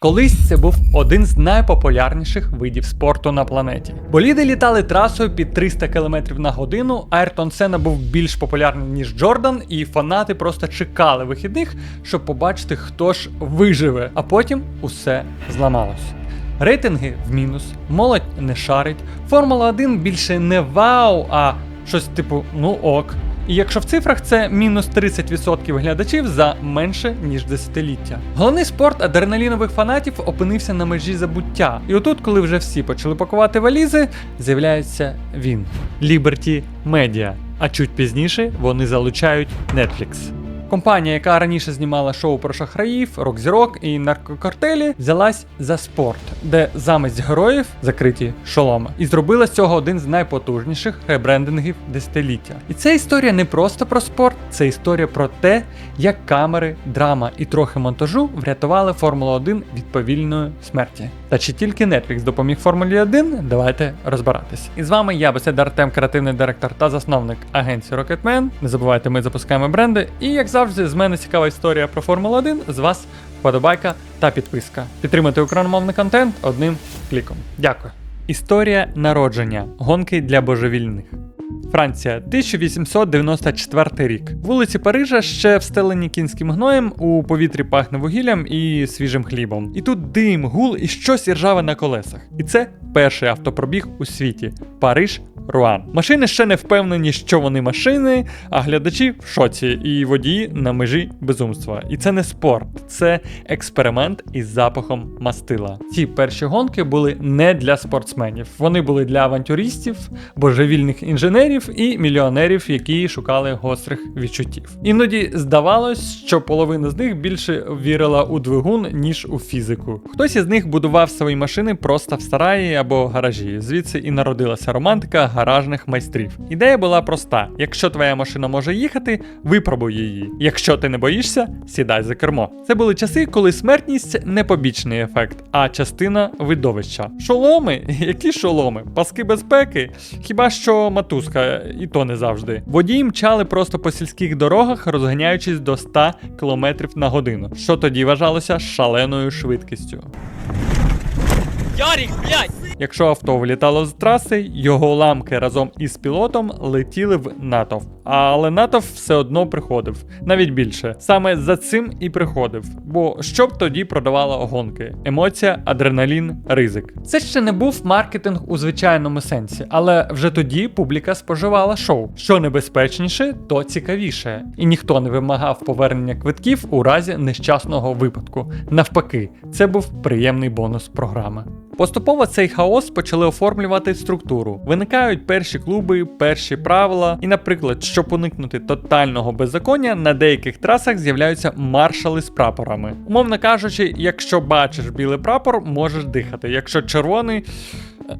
Колись це був один з найпопулярніших видів спорту на планеті. Боліди літали трасою під 300 км на годину. Айртон Сена був більш популярний ніж Джордан, і фанати просто чекали вихідних, щоб побачити, хто ж виживе. А потім усе зламалось. Рейтинги в мінус, молодь не шарить. Формула 1 більше не вау, а щось типу ну ок. І якщо в цифрах це мінус 30% глядачів за менше ніж десятиліття. Головний спорт адреналінових фанатів опинився на межі забуття. І отут, коли вже всі почали пакувати валізи, з'являється він Liberty Media. А чуть пізніше вони залучають Netflix. Компанія, яка раніше знімала шоу про шахраїв, рок-зірок і наркокартелі, взялась за спорт, де замість героїв закриті шоломи, і зробила з цього один з найпотужніших ребрендингів десятиліття. І ця історія не просто про спорт, це історія про те, як камери, драма і трохи монтажу врятували Формулу 1 від повільної смерті. Та чи тільки Netflix допоміг Формулі 1? Давайте розбиратись. І з вами я, Беседа Артем, креативний директор та засновник агенції Rocketman. Не забувайте, ми запускаємо бренди. І як завжди, з мене цікава історія про Формулу 1, з вас вподобайка та підписка. Підтримати україномовний контент одним кліком. Дякую. Історія народження гонки для божевільних. Франція, 1894 рік. Вулиці Парижа ще встелені кінським гноєм, у повітрі пахне вугіллям і свіжим хлібом. І тут дим, гул і щось іржаве на колесах. І це перший автопробіг у світі Париж. Руан. Машини ще не впевнені, що вони машини, а глядачі в шоці і водії на межі безумства. І це не спорт, це експеримент із запахом мастила. Ці перші гонки були не для спортсменів, вони були для авантюристів, божевільних інженерів і мільйонерів, які шукали гострих відчуттів. Іноді здавалось, що половина з них більше вірила у двигун, ніж у фізику. Хтось із них будував свої машини просто в сараї або гаражі. Звідси і народилася романтика гаражних майстрів. Ідея була проста: якщо твоя машина може їхати, випробуй її. Якщо ти не боїшся, сідай за кермо. Це були часи, коли смертність не побічний ефект, а частина видовища. Шоломи? Які шоломи? Паски безпеки? Хіба що матузка, і то не завжди. Водії мчали просто по сільських дорогах, розганяючись до 100 км на годину, що тоді вважалося шаленою швидкістю. Ярик, блядь! Якщо авто влітало з траси, його уламки разом із пілотом летіли в натовп. Але натовп все одно приходив, навіть більше. Саме за цим і приходив. Бо що б тоді продавало гонки? Емоція, адреналін, ризик. Це ще не був маркетинг у звичайному сенсі, але вже тоді публіка споживала шоу. Що небезпечніше, то цікавіше. І ніхто не вимагав повернення квитків у разі нещасного випадку. Навпаки, це був приємний бонус програми. Поступово цей хаос почали оформлювати структуру. Виникають перші клуби, перші правила, і, наприклад, щоб уникнути тотального беззаконня, на деяких трасах з'являються маршали з прапорами. Умовно кажучи, якщо бачиш білий прапор, можеш дихати. Якщо червоний.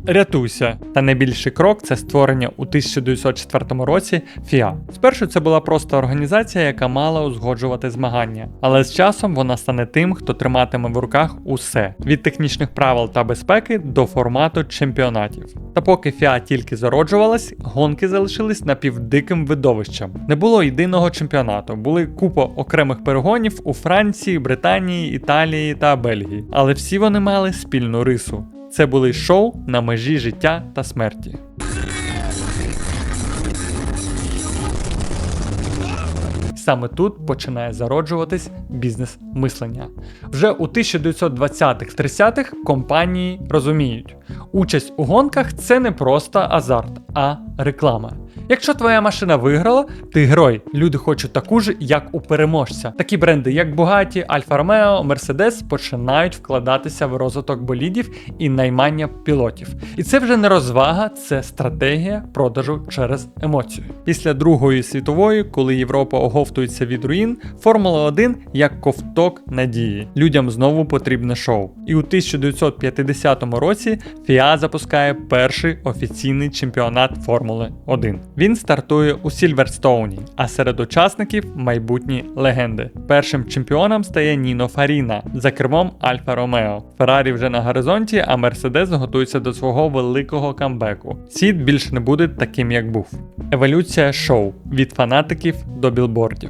Рятуйся. Та найбільший крок це створення у 1904 році ФІА. Спершу це була просто організація, яка мала узгоджувати змагання, але з часом вона стане тим, хто триматиме в руках усе від технічних правил та безпеки до формату чемпіонатів. Та поки ФІА тільки зароджувалась, гонки залишились напівдиким видовищем. Не було єдиного чемпіонату, були купа окремих перегонів у Франції, Британії, Італії та Бельгії, але всі вони мали спільну рису. Це були шоу на межі життя та смерті. Саме тут починає зароджуватись бізнес-мислення. Вже у 1920-30-х компанії розуміють, участь у гонках це не просто азарт, а реклама. Якщо твоя машина виграла, ти герой. Люди хочуть таку ж, як у переможця. Такі бренди, як Bugatti, Alfa Romeo, Mercedes, починають вкладатися в розвиток болідів і наймання пілотів. І це вже не розвага, це стратегія продажу через емоцію. Після Другої світової, коли Європа оговтується від руїн, Формула 1 як ковток надії. Людям знову потрібне шоу. І у 1950 році FIA запускає перший офіційний чемпіонат Формули 1. Він стартує у Сільверстоуні, а серед учасників майбутні легенди. Першим чемпіоном стає Ніно Фаріна за кермом Альфа Ромео. Феррарі вже на горизонті, а Мерседес готується до свого великого камбеку. Світ більше не буде таким, як був. Еволюція шоу від фанатиків до білбордів.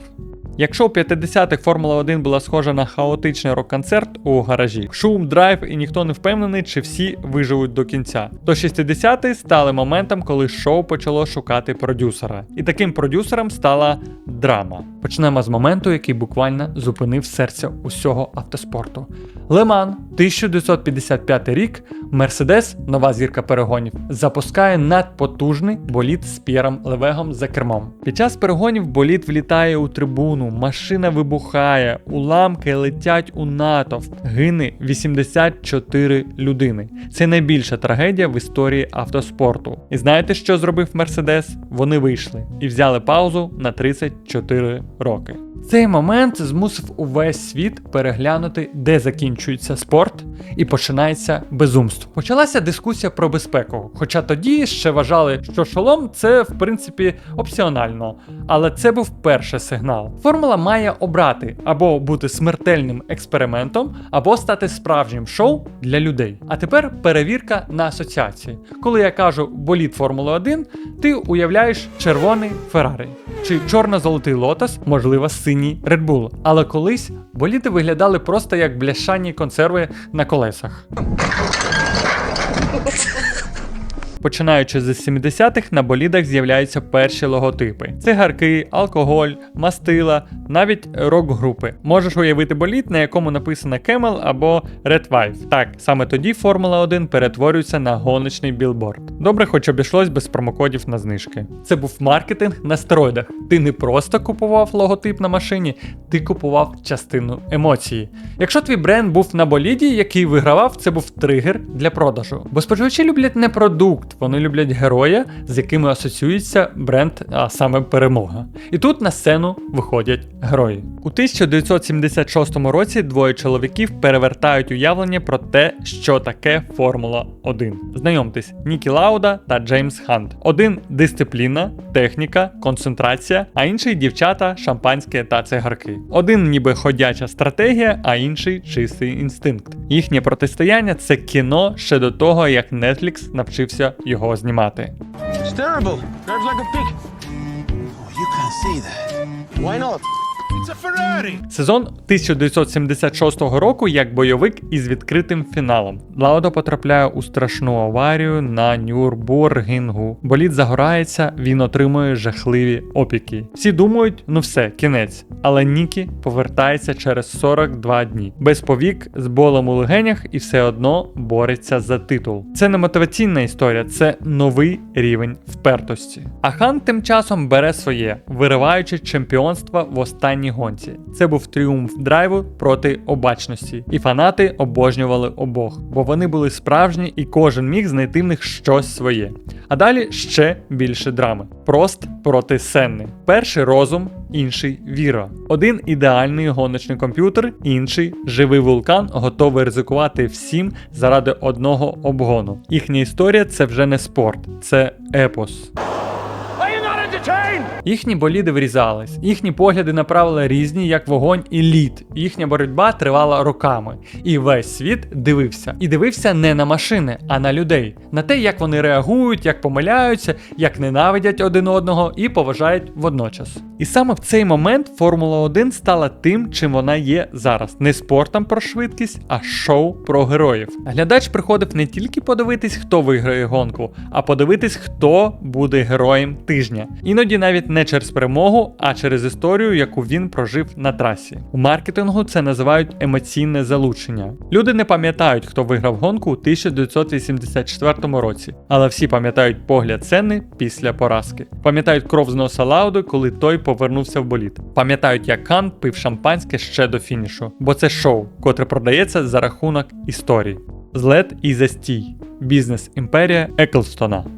Якщо у 50-х Формула 1 була схожа на хаотичний рок-концерт у гаражі, шум, драйв і ніхто не впевнений, чи всі виживуть до кінця, то 60-ті стали моментом, коли шоу почало шукати продюсера. І таким продюсером стала драма. Почнемо з моменту, який буквально зупинив серце усього автоспорту. Леман, 1955 рік, Мерседес, нова зірка перегонів, запускає надпотужний болід з П'єром Левегом за кермом. Під час перегонів болід влітає у трибуну, машина вибухає, уламки летять у натовп, гине 84 людини. Це найбільша трагедія в історії автоспорту. І знаєте, що зробив Мерседес? Вони вийшли і взяли паузу на 34 роки. Цей момент змусив увесь світ переглянути, де закінчується спорт, і починається безумство. Почалася дискусія про безпеку. Хоча тоді ще вважали, що шолом це в принципі опціонально, але це був перший сигнал. Формула має обрати або бути смертельним експериментом, або стати справжнім шоу для людей. А тепер перевірка на асоціації. Коли я кажу боліт Формули 1, ти уявляєш червоний Феррарі чи чорно-золотий лотос, можливо, синій Red Bull. Але колись боліти виглядали просто як бляшані консерви на колесах. Починаючи з 70-х на болідах з'являються перші логотипи: цигарки, алкоголь, мастила, навіть рок-групи. Можеш уявити болід, на якому написано Camel або Red Wife. Так, саме тоді Формула 1 перетворюється на гоночний білборд. Добре, хоч обійшлось без промокодів на знижки. Це був маркетинг на стероїдах. Ти не просто купував логотип на машині, ти купував частину емоції. Якщо твій бренд був на боліді, який вигравав, це був тригер для продажу. Бо споживачі люблять не продукт, вони люблять героя, з якими асоціюється бренд, а саме перемога. І тут на сцену виходять герої. У 1976 році двоє чоловіків перевертають уявлення про те, що таке Формула 1. Знайомтесь, Нікі Лауда та Джеймс Хант. Один дисципліна, техніка, концентрація, а інший дівчата, шампанське та цигарки. Один ніби ходяча стратегія, а інший чистий інстинкт. Їхнє протистояння це кіно ще до того, як Netflix навчився його знімати. It's terrible. Drives like a pig. You can't say that. Why not? Сезон 1976 року як бойовик із відкритим фіналом. Лаудо потрапляє у страшну аварію на Нюрбургінгу. Болід загорається, він отримує жахливі опіки. Всі думають, ну все, кінець. Але Нікі повертається через 42 дні. Без повік, з болем у легенях і все одно бореться за титул. Це не мотиваційна історія, це новий рівень впертості. А хан тим часом бере своє, вириваючи чемпіонство в останній гонці. Це був тріумф драйву проти обачності, і фанати обожнювали обох, бо вони були справжні і кожен міг знайти в них щось своє. А далі ще більше драми. Прост проти Сенни. Перший розум, інший віра. Один ідеальний гоночний комп'ютер, інший живий вулкан, готовий ризикувати всім заради одного обгону. Їхня історія це вже не спорт, це епос. Їхні боліди врізались, їхні погляди направили різні, як вогонь і лід. Їхня боротьба тривала роками. І весь світ дивився. І дивився не на машини, а на людей, на те, як вони реагують, як помиляються, як ненавидять один одного і поважають водночас. І саме в цей момент Формула 1 стала тим, чим вона є зараз. Не спортом про швидкість, а шоу про героїв. Глядач приходив не тільки подивитись, хто виграє гонку, а подивитись, хто буде героєм тижня. Іноді навіть не через перемогу, а через історію, яку він прожив на трасі. У маркетингу це називають емоційне залучення. Люди не пам'ятають, хто виграв гонку у 1984 році, але всі пам'ятають погляд Сенни після поразки. Пам'ятають кров з носа Лауди, коли той повернувся в боліт. Пам'ятають, як Кан пив шампанське ще до фінішу, бо це шоу, котре продається за рахунок історій. Злет і застій. Бізнес імперія Еклстона.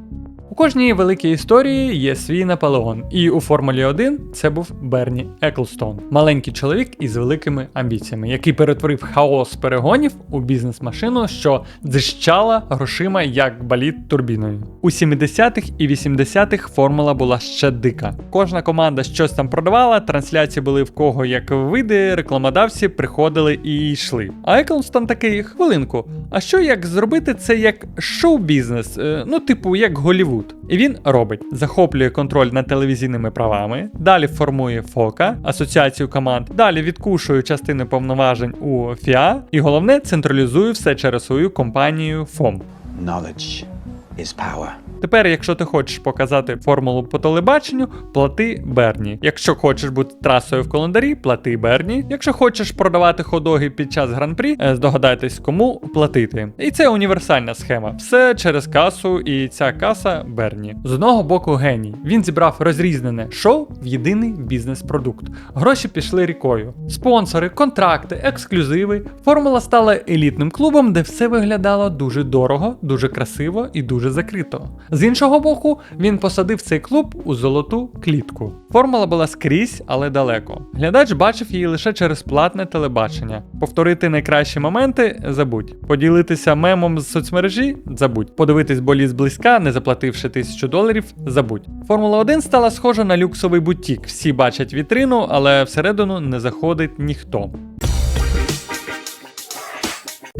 У кожній великій історії є свій Наполеон, і у Формулі 1 це був Берні Еклстон, маленький чоловік із великими амбіціями, який перетворив хаос перегонів у бізнес-машину, що дзищала грошима як баліт турбіною. У 70-х і 80-х формула була ще дика. Кожна команда щось там продавала, трансляції були в кого як види, рекламодавці приходили і йшли. А Еклстон такий хвилинку. А що як зробити це як шоу-бізнес? Е, Ну, типу, як Голівуд. Тут. І він робить: захоплює контроль над телевізійними правами, далі формує ФОКа, асоціацію команд, далі відкушує частини повноважень у ФІА, і головне централізує все через свою компанію ФОМ. Knowledge is power. Тепер, якщо ти хочеш показати формулу по телебаченню, плати Берні. Якщо хочеш бути трасою в календарі, плати Берні. Якщо хочеш продавати ходоги під час гран-прі, е, здогадайтесь, кому платити. І це універсальна схема. Все через касу, і ця каса Берні. З одного боку, геній. Він зібрав розрізнене шоу в єдиний бізнес-продукт. Гроші пішли рікою. Спонсори, контракти, ексклюзиви. Формула стала елітним клубом, де все виглядало дуже дорого, дуже красиво і дуже закрито. З іншого боку, він посадив цей клуб у золоту клітку. Формула була скрізь, але далеко. Глядач бачив її лише через платне телебачення. Повторити найкращі моменти забудь. Поділитися мемом з соцмережі забудь. Подивитись болі зблизька, не заплативши тисячу доларів, забудь. Формула 1 стала схожа на люксовий бутік. Всі бачать вітрину, але всередину не заходить ніхто.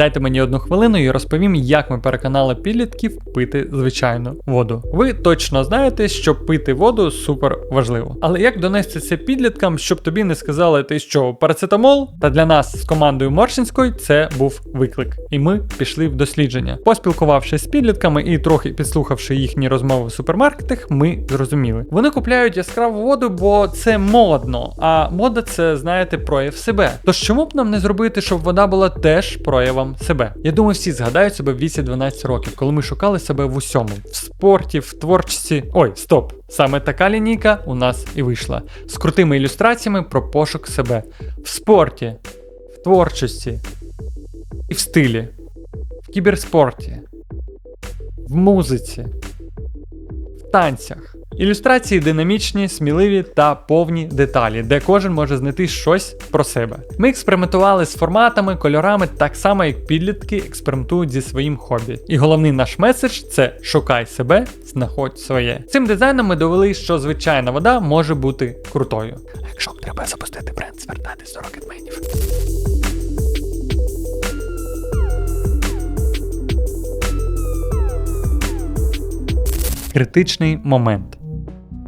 Дайте мені одну хвилину і розповім, як ми переконали підлітків пити звичайну воду. Ви точно знаєте, що пити воду супер важливо. Але як донести це підліткам, щоб тобі не сказали, ти що парацетамол? Та для нас з командою Моршинської це був виклик. І ми пішли в дослідження. Поспілкувавшись з підлітками і трохи підслухавши їхні розмови в супермаркетах, ми зрозуміли. Вони купляють яскраву воду, бо це модно. А мода це, знаєте, прояв себе. Тож чому б нам не зробити, щоб вода була теж проявом себе? Я думаю, всі згадають себе в віці 12 років, коли ми шукали себе в усьому: в спорті, в творчості. Ой, стоп! Саме така лінійка у нас і вийшла з крутими ілюстраціями про пошук себе в спорті, в творчості і в стилі, в кіберспорті, в музиці, в танцях. Ілюстрації динамічні, сміливі та повні деталі, де кожен може знайти щось про себе. Ми експериментували з форматами, кольорами, так само як підлітки експериментують зі своїм хобі. І головний наш меседж це шукай себе, знаходь своє. Цим дизайном ми довели, що звичайна вода може бути крутою. А якщо треба запустити бренд, звертайтесь до рокетменів. Критичний момент.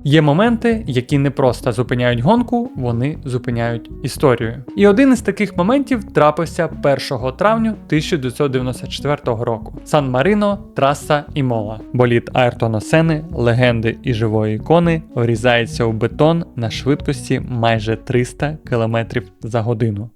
Є моменти, які не просто зупиняють гонку, вони зупиняють історію. І один із таких моментів трапився 1 травня 1994 року. Сан Марино, траса Імола. Боліт Айртона Сени, легенди і живої ікони врізається у бетон на швидкості майже 300 км за годину.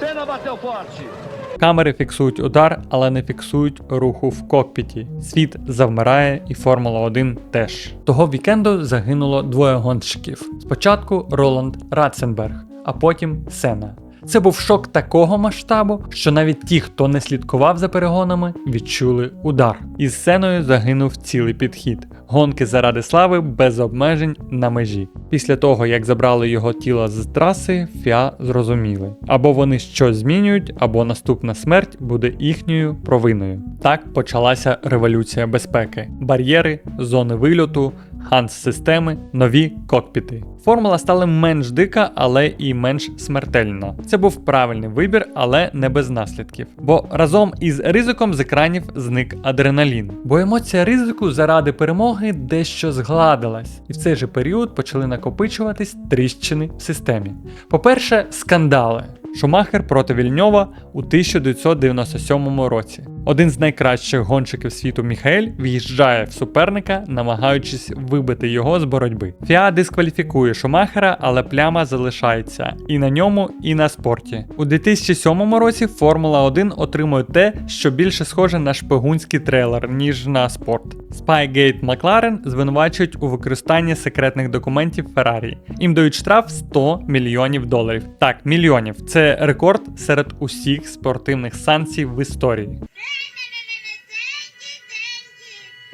Senna bateu forte. Камери фіксують удар, але не фіксують руху в кокпіті. Світ завмирає, і Формула 1 теж. Того вікенду загинуло двоє гонщиків. Спочатку Роланд Ратценберг, а потім Сена. Це був шок такого масштабу, що навіть ті, хто не слідкував за перегонами, відчули удар. Із сценою загинув цілий підхід. Гонки заради слави без обмежень на межі. Після того, як забрали його тіло з траси, ФІА зрозуміли: або вони щось змінюють, або наступна смерть буде їхньою провиною. Так почалася революція безпеки: бар'єри, зони вильоту, ханс-системи, нові кокпіти. Формула стала менш дика, але і менш смертельна. Це був правильний вибір, але не без наслідків. Бо разом із ризиком з екранів зник адреналін. Бо емоція ризику заради перемоги дещо згладилась, і в цей же період почали накопичуватись тріщини в системі. По-перше, скандали. Шумахер проти Вільньова у 1997 році. Один з найкращих гонщиків світу Міхаель в'їжджає в суперника, намагаючись вибити його з боротьби. Фіа дискваліфікує Шумахера, але пляма залишається і на ньому, і на спорті. У 2007 році Формула 1 отримує те, що більше схоже на шпигунський трейлер, ніж на спорт. Spygate McLaren звинувачують у використанні секретних документів Феррарі. Їм дають штраф 100 мільйонів доларів. Так, мільйонів. Це рекорд серед усіх спортивних санкцій в історії. Yeah.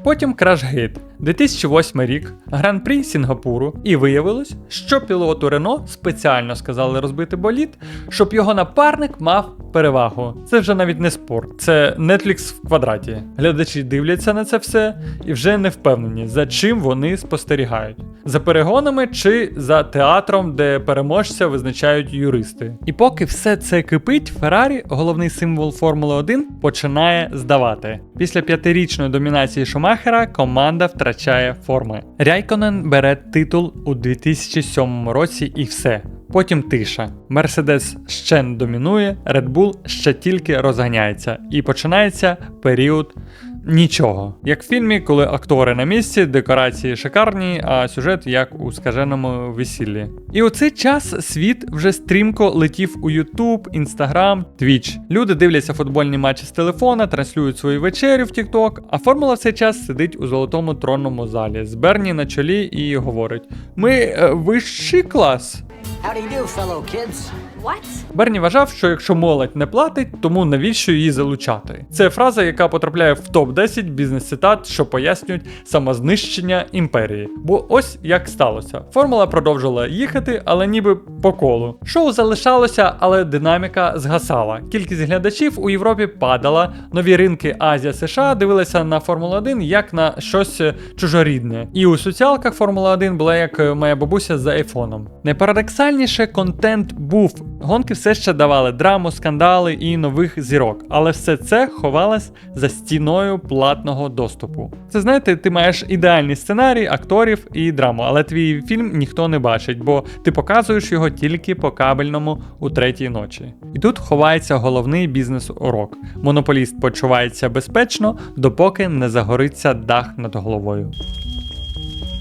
Потім Крашгейт, 2008 рік, гран-прі Сінгапуру, і виявилось, що пілоту Рено спеціально сказали розбити болід, щоб його напарник мав перевагу. Це вже навіть не спорт, це Netflix в квадраті. Глядачі дивляться на це все і вже не впевнені, за чим вони спостерігають: за перегонами чи за театром, де переможця визначають юристи. І поки все це кипить, Феррарі, головний символ Формули 1, починає здавати. Після п'ятирічної домінації Шумахера команда втрачає форми. Ряйконен бере титул у 2007 році і все. Потім тиша. Мерседес ще не домінує, Red Bull ще тільки розганяється, і починається період нічого. Як в фільмі, коли актори на місці, декорації шикарні, а сюжет як у скаженому весіллі. І у цей час світ вже стрімко летів у YouTube, Instagram, Twitch. Люди дивляться футбольні матчі з телефона, транслюють свої вечері в TikTok, а формула в цей час сидить у золотому тронному залі з Берні на чолі і говорить: Ми е, вищий клас. How do you do, fellow kids? What? Берні вважав, що якщо молодь не платить, тому навіщо її залучати? Це фраза, яка потрапляє в топ-10 бізнес-цитат, що пояснюють самознищення імперії. Бо ось як сталося. Формула продовжила їхати, але ніби по колу. Шоу залишалося, але динаміка згасала. Кількість глядачів у Європі падала. Нові ринки Азія США дивилися на Формулу 1 як на щось е, чужорідне. І у соціалках Формула 1 була як е, моя бабуся за айфоном. Найпарадоксальніше контент був. Гонки все ще давали драму, скандали і нових зірок, але все це ховалось за стіною платного доступу. Це знаєте, ти маєш ідеальний сценарій, акторів і драму, але твій фільм ніхто не бачить, бо ти показуєш його тільки по кабельному у третій ночі. І тут ховається головний бізнес-урок. Монополіст почувається безпечно, допоки не загориться дах над головою.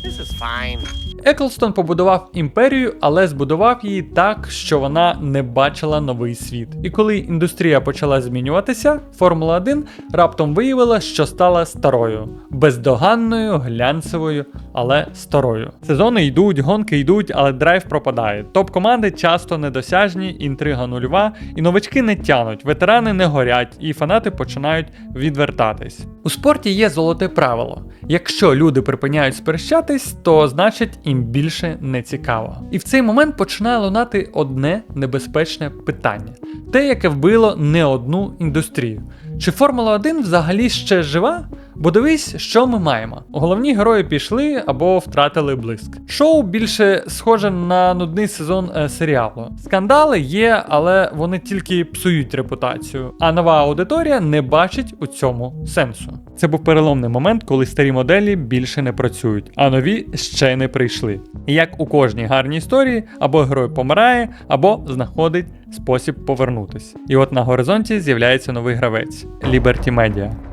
This is fine. Еклстон побудував імперію, але збудував її так, що вона не бачила новий світ. І коли індустрія почала змінюватися, Формула 1 раптом виявила, що стала старою, бездоганною, глянцевою, але старою. Сезони йдуть, гонки йдуть, але драйв пропадає. Топ-команди часто недосяжні, інтрига нульова, і новачки не тянуть, ветерани не горять, і фанати починають відвертатись. У спорті є золоте правило: якщо люди припиняють сперечатись, то значить їм більше не цікаво. І в цей момент починає лунати одне небезпечне питання: те, яке вбило не одну індустрію. Чи Формула 1 взагалі ще жива? Бо дивись, що ми маємо. Головні герої пішли або втратили блиск. Шоу більше схоже на нудний сезон е, серіалу. Скандали є, але вони тільки псують репутацію. А нова аудиторія не бачить у цьому сенсу. Це був переломний момент, коли старі моделі більше не працюють, а нові ще не прийшли. І як у кожній гарній історії, або герой помирає, або знаходить спосіб повернутись. І от на горизонті з'являється новий гравець Liberty Media.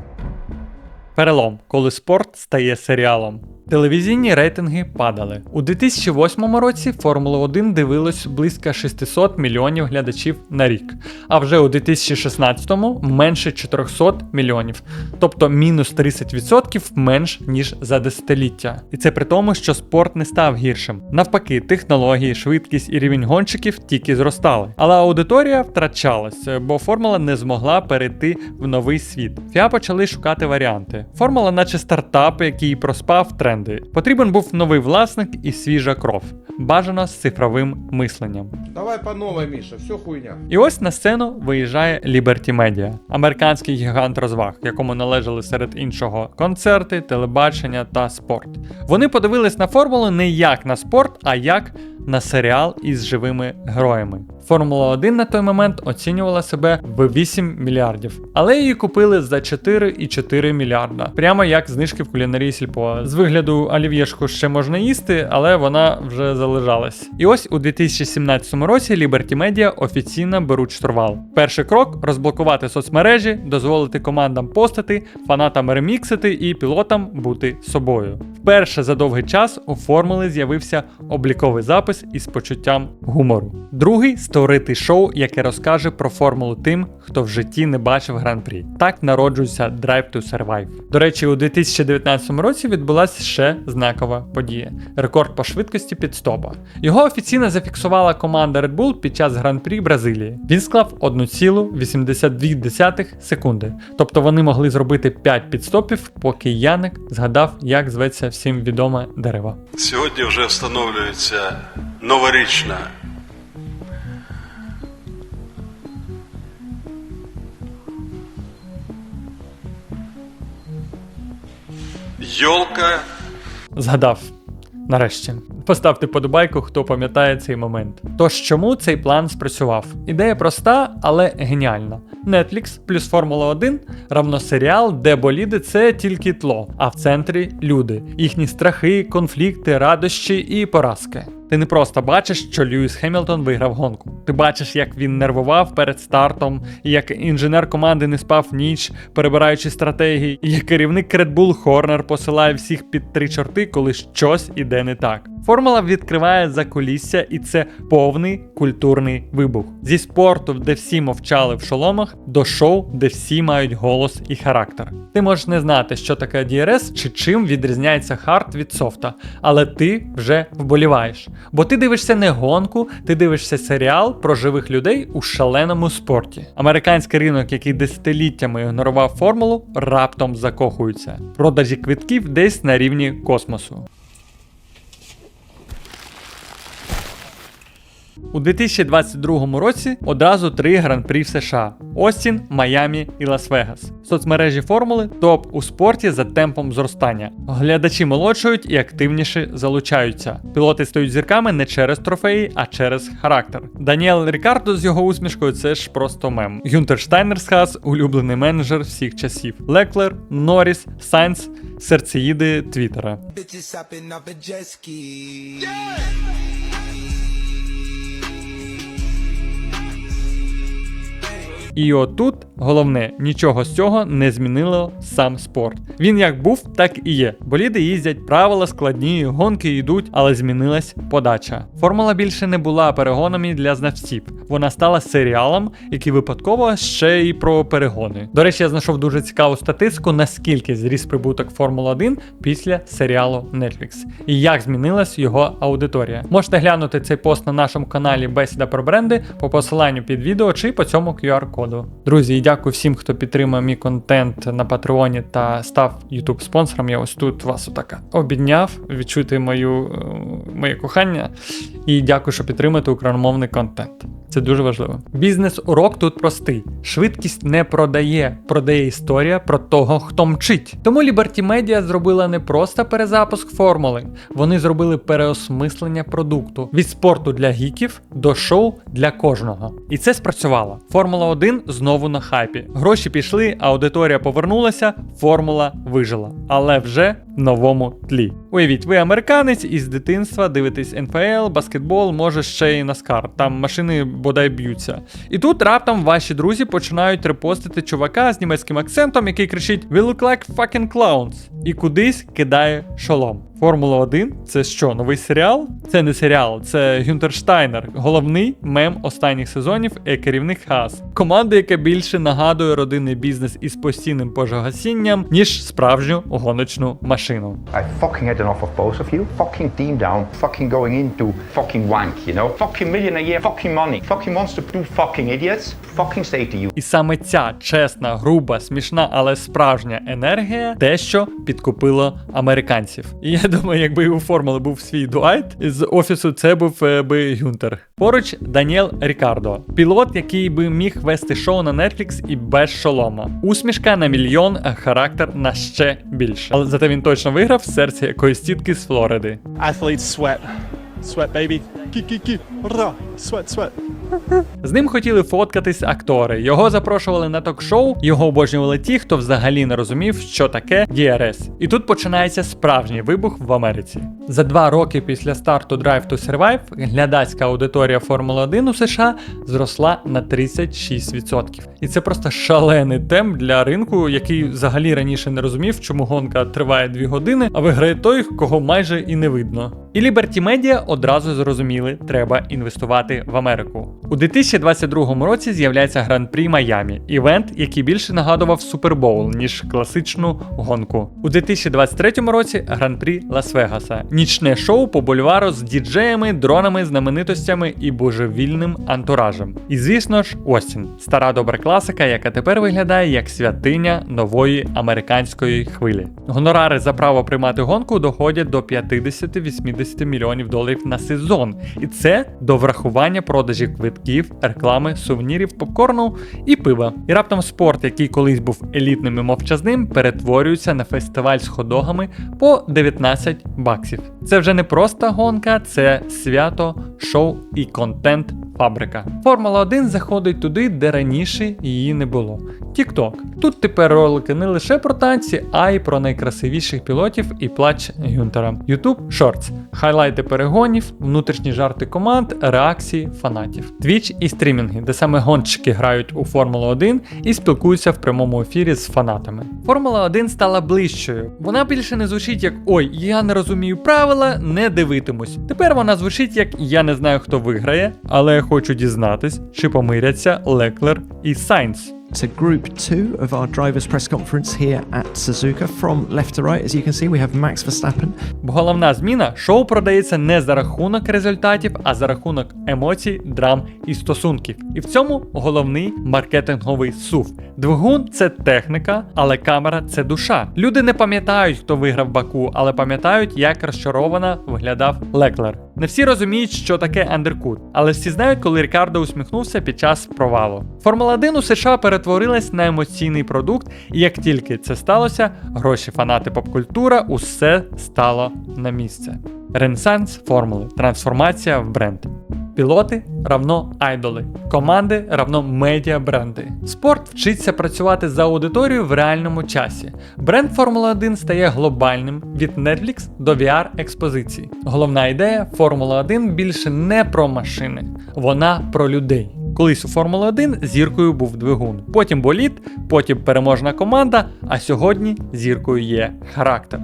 Перелом, коли спорт стає серіалом. Телевізійні рейтинги падали. У 2008 році Формулу 1 дивилось близько 600 мільйонів глядачів на рік, а вже у 2016-му менше 400 мільйонів, тобто мінус 30% менш ніж за десятиліття. І це при тому, що спорт не став гіршим. Навпаки, технології, швидкість і рівень гонщиків тільки зростали. Але аудиторія втрачалась, бо формула не змогла перейти в новий світ. ФІА почали шукати варіанти. Формула, наче стартап, який проспав тренди. Потрібен був новий власник і свіжа кров, бажано з цифровим мисленням. Давай по новой, Миша, все хуйня. І ось на сцену виїжджає Liberty Media, американський гігант розваг, якому належали серед іншого концерти, телебачення та спорт. Вони подивились на формулу не як на спорт, а як на серіал із живими героями. Формула 1 на той момент оцінювала себе в 8 мільярдів, але її купили за 4,4 мільярда. Прямо як знижки в кулінарії сільпо. З вигляду олів'єшку ще можна їсти, але вона вже залежалась. І ось у 2017 році Liberty Media офіційно беруть штурвал. Перший крок розблокувати соцмережі, дозволити командам постати, фанатам реміксити і пілотам бути собою. Вперше за довгий час у формули з'явився обліковий запис із почуттям гумору. Другий створити шоу, яке розкаже про формулу тим, хто в житті не бачив гран-прі. Так народжується Drive to Survive. До речі, у 2019 році відбулася ще знакова подія: рекорд по швидкості підстопа. Його офіційно зафіксувала команда Red Bull під час гран-прі Бразилії. Він склав 1,82 секунди. Тобто вони могли зробити 5 підстопів, поки Яник згадав, як зветься всім відоме дерево. Сьогодні вже встановлюється новорічна йолка Згадав. Нарешті. Поставте подобайку, хто пам'ятає цей момент. Тож чому цей план спрацював? Ідея проста, але геніальна. Netflix плюс Формула 1 равно серіал, де боліди це тільки тло, а в центрі люди, їхні страхи, конфлікти, радощі і поразки. Ти не просто бачиш, що Льюіс Хемілтон виграв гонку. Ти бачиш, як він нервував перед стартом, як інженер команди не спав ніч, перебираючи стратегії, і як керівник Red Bull Хорнер посилає всіх під три чорти, коли щось іде не так. Формула відкриває закулісся, і це повний культурний вибух. Зі спорту, де всі мовчали в шоломах, до шоу, де всі мають голос і характер. Ти можеш не знати, що таке DRS чи чим відрізняється хард від софта, але ти вже вболіваєш. Бо ти дивишся не гонку, ти дивишся серіал про живих людей у шаленому спорті. Американський ринок, який десятиліттями ігнорував формулу, раптом закохується. Продажі квитків десь на рівні космосу. У 2022 році одразу три гран-прі в США: Остін, Майамі і Лас-Вегас. Соцмережі формули топ у спорті за темпом зростання. Глядачі молодшують і активніше залучаються. Пілоти стають зірками не через трофеї, а через характер. Даніел Рікардо з його усмішкою це ж просто мем. Гюнтер Штайнер з Хас – улюблений менеджер всіх часів. Леклер, Норріс, Сайнс – серцеїди Твіттера. bitches І отут головне, нічого з цього не змінило сам спорт. Він як був, так і є. Боліди їздять, правила складні, гонки йдуть, але змінилась подача. Формула більше не була перегонами для знавців. Вона стала серіалом, який випадково ще й про перегони. До речі, я знайшов дуже цікаву статистику, наскільки зріс прибуток Формула 1 після серіалу Netflix і як змінилась його аудиторія. Можете глянути цей пост на нашому каналі Бесіда про бренди по посиланню під відео чи по цьому QR-коду. Друзі, і дякую всім, хто підтримує мій контент на Патреоні та став YouTube спонсором. Я ось тут вас отак обідняв. Відчуйте мою, е, моє кохання. І дякую, що підтримуєте україномовний контент. Це дуже важливо. Бізнес-урок тут простий. Швидкість не продає, продає історія про того, хто мчить. Тому Liberty Media зробила не просто перезапуск формули, вони зробили переосмислення продукту від спорту для гіків до шоу для кожного. І це спрацювало. Формула 1 знову на хайпі. Гроші пішли, аудиторія повернулася, формула вижила. Але вже в новому тлі. Уявіть, ви американець і з дитинства дивитесь НФЛ, баскетбол, може ще й Наскар. Там машини бодай б'ються. І тут раптом ваші друзі починають репостити чувака з німецьким акцентом, який кричить We look like fucking clowns і кудись кидає шолом. Формула 1 це що, новий серіал? Це не серіал, це Гюнтер Штайнер, головний мем останніх сезонів і керівник Хас. Команда, яка більше нагадує родинний бізнес із постійним пожогасінням, ніж справжню гоночну машину. I fucking had enough of both of you. Fucking team down, fucking going into fucking wank, you know? Fucking million a year, fucking money. Fucking wants to do fucking idiots. Fucking say to you. І саме ця чесна, груба, смішна, але справжня енергія те, що підкупило американців. І я думаю, якби у формули був свій Дуайт з офісу, це був е, би Гюнтер. Поруч Даніел Рікардо, пілот, який би міг вести шоу на Netflix і без шолома. Усмішка на мільйон, а характер на ще більше. Але зате він точно виграв серце якоїсь тітки з Флориди. Athletes sweat. Sweat, baby. Ki-ki-ki. Ra. Sweat, sweat. З ним хотіли фоткатись актори. Його запрошували на ток-шоу, його обожнювали ті, хто взагалі не розумів, що таке DRS. І тут починається справжній вибух в Америці. За два роки після старту Drive to Survive глядацька аудиторія Формули 1 у США зросла на 36%. І це просто шалений темп для ринку, який взагалі раніше не розумів, чому гонка триває 2 години, а виграє той, кого майже і не видно. І Liberty Media одразу зрозуміли, треба інвестувати в Америку. У 2022 році з'являється Гран-прі Майамі, івент, який більше нагадував Супербоул, ніж класичну гонку. У 2023 році Гран-прі Лас-Вегаса, нічне шоу по бульвару з діджеями, дронами, знаменитостями і божевільним антуражем. І звісно ж, Остін, стара добра класика, яка тепер виглядає як святиня нової американської хвилі. Гонорари за право приймати гонку доходять до 50-80 мільйонів доларів на сезон, і це до врахування продажів квитків, реклами, сувенірів, попкорну і пива. І раптом спорт, який колись був елітним і мовчазним, перетворюється на фестиваль з ходогами по 19 баксів. Це вже не просто гонка, це свято, шоу і контент. Фабрика. Формула 1 заходить туди, де раніше її не було. TikTok. Тут тепер ролики не лише про танці, а й про найкрасивіших пілотів і плач Гюнтера. YouTube Shorts. Хайлайти перегонів, внутрішні жарти команд, реакції фанатів. Twitch і стрімінги, де саме гонщики грають у Формулу 1 і спілкуються в прямому ефірі з фанатами. Формула 1 стала ближчою. Вона більше не звучить як Ой, я не розумію правила, не дивитимусь. Тепер вона звучить як Я не знаю, хто виграє, але хочу дізнатись, чи помиряться Леклер і Сайнс. So, group two of our drivers' press conference here at Suzuka. From left to right, as you can see, we have Max Verstappen. Бо головна зміна шоу продається не за рахунок результатів, а за рахунок емоцій, драм і стосунків. І в цьому головний маркетинговий сув. Двигун це техніка, але камера це душа. Люди не пам'ятають, хто виграв Баку, але пам'ятають, як розчаровано виглядав Леклер. Не всі розуміють, що таке андеркут, але всі знають, коли Рікардо усміхнувся під час провалу. Формула 1 у США перетворилась на емоційний продукт, і як тільки це сталося, гроші, фанати, попкультура, усе стало на місце. Ренесанс формули, трансформація в бренд. Пілоти равно айдоли, команди равно медіа бренди. Спорт вчиться працювати за аудиторією в реальному часі. Бренд Формула 1 стає глобальним від Netflix до VR експозицій. Головна ідея Формула 1 більше не про машини, вона про людей. Колись у Формули 1 зіркою був двигун, потім боліт, потім переможна команда, а сьогодні зіркою є характер.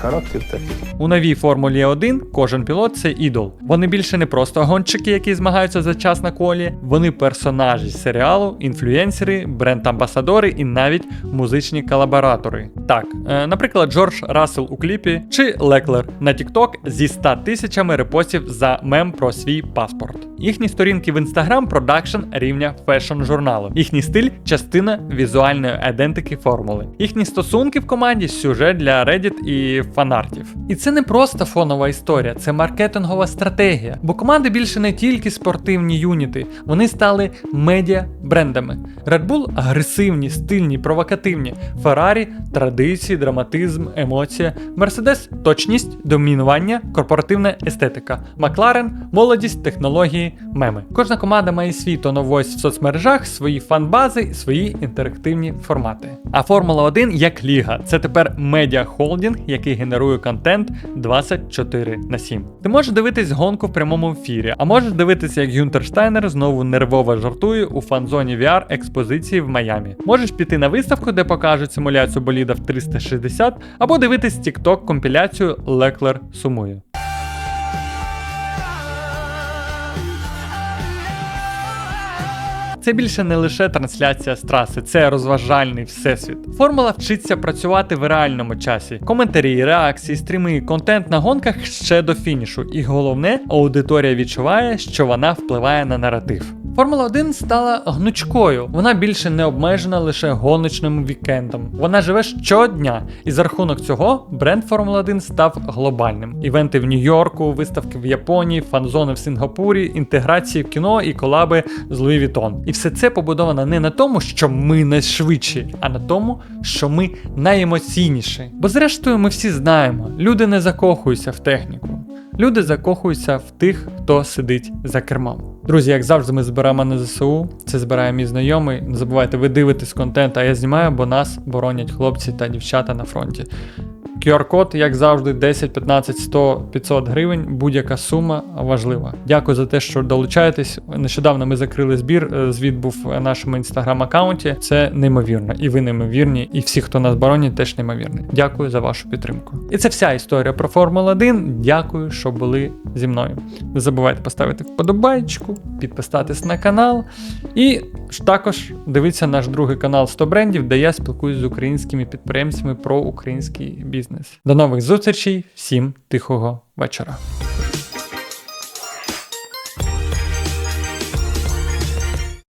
Характер такий. У новій Формулі 1 кожен пілот це ідол. Вони більше не просто гонщики, які змагаються за час на колі. Вони персонажі серіалу, інфлюенсери, бренд-амбасадори і навіть музичні колаборатори. Так, е, наприклад, Джордж Рассел у кліпі чи Леклер на TikTok зі 100 тисячами репостів за мем про свій паспорт. Їхні сторінки в Instagram продакшн рівня фешн журналу. Їхній стиль частина візуальної айдентики формули. Їхні стосунки в команді сюжет для Reddit і фанартів. І це не просто фонова історія, це маркетингова стратегія. Бо команди більше не тільки спортивні юніти, вони стали медіа брендами. Red Bull агресивні, стильні, провокативні. Ferrari – традиції, драматизм, емоція. Mercedes – точність, домінування, корпоративна естетика. McLaren – молодість, технології, меми. Кожна команда має свій voice в соцмережах, свої фан-бази, свої інтерактивні формати. А Формула 1 як ліга. Це тепер медіа холдинг, який генерує контент 24 на 7. Ти можеш дивитись гонку в прямому ефірі, а можеш дивитися, як Гюнтер Штайнер знову нервово жартує у фан-зоні VR експозиції в Майамі. Можеш піти на виставку, де покажуть симуляцію боліда в 360, або дивитись TikTok компіляцію Леклер сумує. Це більше не лише трансляція з траси, це розважальний всесвіт. Формула вчиться працювати в реальному часі. Коментарі, реакції, стріми, контент на гонках ще до фінішу. І головне, аудиторія відчуває, що вона впливає на наратив. Формула 1 стала гнучкою. Вона більше не обмежена лише гоночним вікендом. Вона живе щодня, і за рахунок цього бренд Формула 1 став глобальним. Івенти в Нью-Йорку, виставки в Японії, фан-зони в Сингапурі, інтеграції в кіно і колаби з Луї Вітон. І все це побудовано не на тому, що ми найшвидші, а на тому, що ми найемоційніші. Бо зрештою ми всі знаємо, люди не закохуються в техніку. Люди закохуються в тих, хто сидить за кермом. Друзі, як завжди, ми збираємо на ЗСУ. Це збирає мій знайомий. Не забувайте, ви дивитесь контент, а я знімаю, бо нас боронять хлопці та дівчата на фронті. QR-код, як завжди, 10, 15, 100, 500 гривень. Будь-яка сума важлива. Дякую за те, що долучаєтесь. Нещодавно ми закрили збір. е, Звіт був в нашому інстаграм-аккаунті. Це неймовірно. І ви неймовірні, і всі, хто нас боронять, теж неймовірні. Дякую за вашу підтримку. І це вся історія про Формулу 1. Дякую, що були зі мною. Не забувайте поставити вподобайку, підписатись на канал. І також дивіться наш другий канал 100 брендів, де я спілкуюсь з українськими підприємцями про український бізнес. До нових зустрічей, всім тихого вечора.